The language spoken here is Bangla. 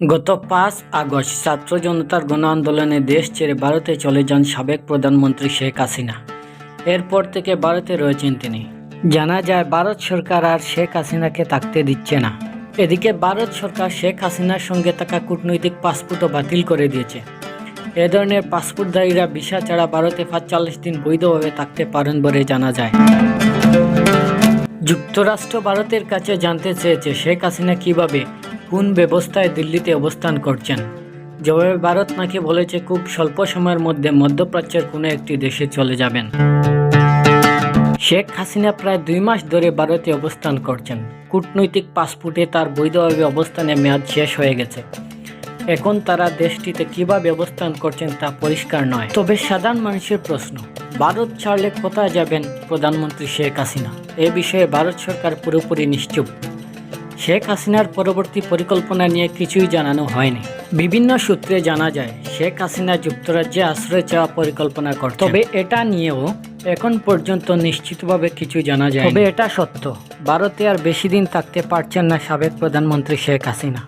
গত পাঁচ আগস্ট ছাত্র জনতার গণ আন্দোলনে দেশ ছেড়ে ভারতে চলে যান সাবেক প্রধানমন্ত্রী শেখ হাসিনা। এরপর থেকে ভারতে রয়েছেন তিনি। জানা যায়, ভারত সরকার আর শেখ হাসিনাকে থাকতে দিচ্ছে না। এদিকে ভারত সরকার শেখ হাসিনার সঙ্গে থাকা কূটনৈতিক পাসপোর্টও বাতিল করে দিয়েছে। এ ধরনের পাসপোর্টধারীরা ভিসা ছাড়া ভারতে পাঁচচল্লিশ দিন বৈধভাবে থাকতে পারেন বলে জানা যায়। যুক্তরাষ্ট্র ভারতের কাছে জানতে চেয়েছে শেখ হাসিনা কীভাবে কোন ব্যবস্থায় দিল্লিতে অবস্থান করছেন? জবাবে ভারত নাকি বলেছে, খুব স্বল্প সময়ের মধ্যে মধ্যপ্রাচ্যের কোনো একটি দেশে চলে যাবেন। শেখ হাসিনা প্রায় দুই মাস ধরে ভারতে অবস্থান করছেন। কূটনৈতিক পাসপোর্টে তার বৈধভাবে অবস্থানের মেয়াদ শেষ হয়ে গেছে। এখন তারা দেশটিতে কীভাবে অবস্থান করছেন তা পরিষ্কার নয়। তবে সাধারণ মানুষের প্রশ্ন, ভারত ছাড়লে কোথায় যাবেন প্রধানমন্ত্রী শেখ হাসিনা? এ বিষয়ে ভারত সরকার পুরোপুরি নিশ্চুপ। শেখ হাসিনার পরবর্তী পরিকল্পনা নিয়ে কিছুই জানানো হয়নি। বিভিন্ন সূত্রে জানা যায়, শেখ হাসিনা যুক্তরাজ্যে আশ্রয় চাওয়া পরিকল্পনা কর তবে এটা নিয়েও এখন পর্যন্ত নিশ্চিতভাবে কিছু জানা যায় তবে এটা সত্য। ভারতে আর বেশি দিন থাকতে পারছেন না সাবেক প্রধানমন্ত্রী শেখ হাসিনা।